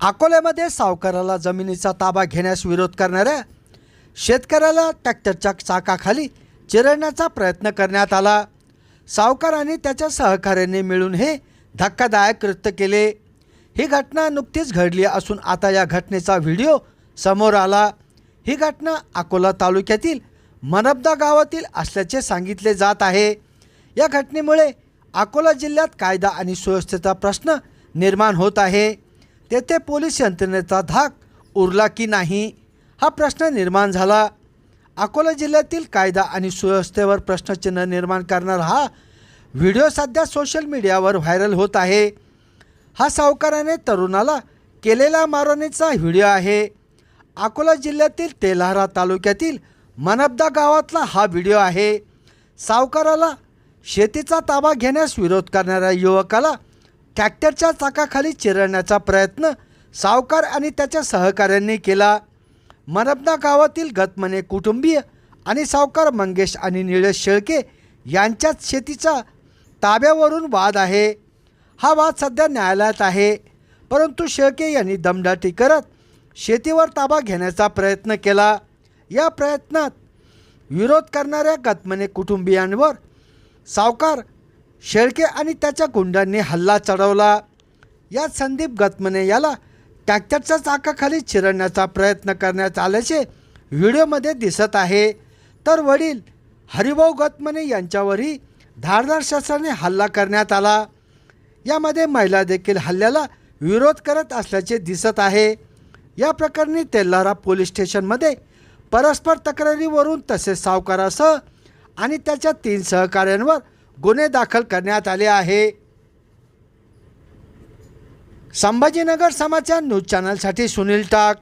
अकोल्यामध्ये सावकाराला जमिनीचा ताबा घेण्यास विरोध करणाऱ्या शेतकऱ्याला ट्रॅक्टरच्या चाकाखाली चिरडण्याचा प्रयत्न करण्यात आला. सावकार आणि त्याच्या सहकाऱ्यांनी मिळून हे धक्कादायक कृत्य केले. ही घटना नुकतीच घडली असून आता या घटनेचा व्हिडिओ समोर आला. ही घटना अकोला तालुक्यातील मनबदा गावातील असल्याचे सांगितले जात आहे. या घटनेमुळे अकोला जिल्ह्यात कायदा आणि सुव्यवस्थेचा प्रश्न निर्माण होत आहे. तेथे पोलीस यंत्रणेचा धाक उरला की नाही? हा प्रश्न निर्माण झाला. अकोला जिल्ह्यातील कायदा आणि सुव्यवस्थेवर प्रश्नचिन्ह निर्माण करणारा हा व्हिडिओ सध्या सोशल मीडियावर व्हायरल होत आहे. हा सावकाराने तरुणाला केलेला मारवणीचा व्हिडिओ आहे. अकोला जिल्ह्यातील तेल्हारा तालुक्यातील मनबदा गावातला हा व्हिडिओ आहे. सावकाराला शेतीचा ताबा घेण्यास विरोध करणाऱ्या युवकाला ट्रॅक्टरच्या चाकाखाली चिरडण्याचा प्रयत्न सावकार आणि त्याच्या सहकाऱ्यांनी केला. मरबना गावातील गतमने कुटुंबीय आणि सावकार मंगेश आणि निलेश शेळके यांच्यात शेतीचा ताब्यावरून वाद आहे. हा वाद सध्या न्यायालयात आहे. परंतु शेळके यांनी दमदाटी करत शेतीवर ताबा घेण्याचा प्रयत्न केला. या प्रयत्नात विरोध करणाऱ्या गतमने कुटुंबियांवर सावकार शेळके आणि त्याच्या गुंडांनी हल्ला चढवला. यात संदीप गतमने याला ट्रॅक्टरच्या चाकाखाली चिरडण्याचा प्रयत्न करण्यात आल्याचे व्हिडिओमध्ये दिसत आहे. तर वडील हरिभाऊ गतमने यांच्यावरही धारदार शस्त्राने हल्ला करण्यात आला. यामध्ये महिला देखील हल्ल्याला विरोध करत असल्याचे दिसत आहे. या प्रकरणी तेल्हारा पोलीस स्टेशनमध्ये परस्पर तक्रारीवरून तसेच सावकारासह आणि त्याच्या तीन सहकाऱ्यांवर गुन्हे दाखल करण्यात आले आहे. संभाजीनगर समाचार न्यूज चॅनलसाठी सुनील टाक.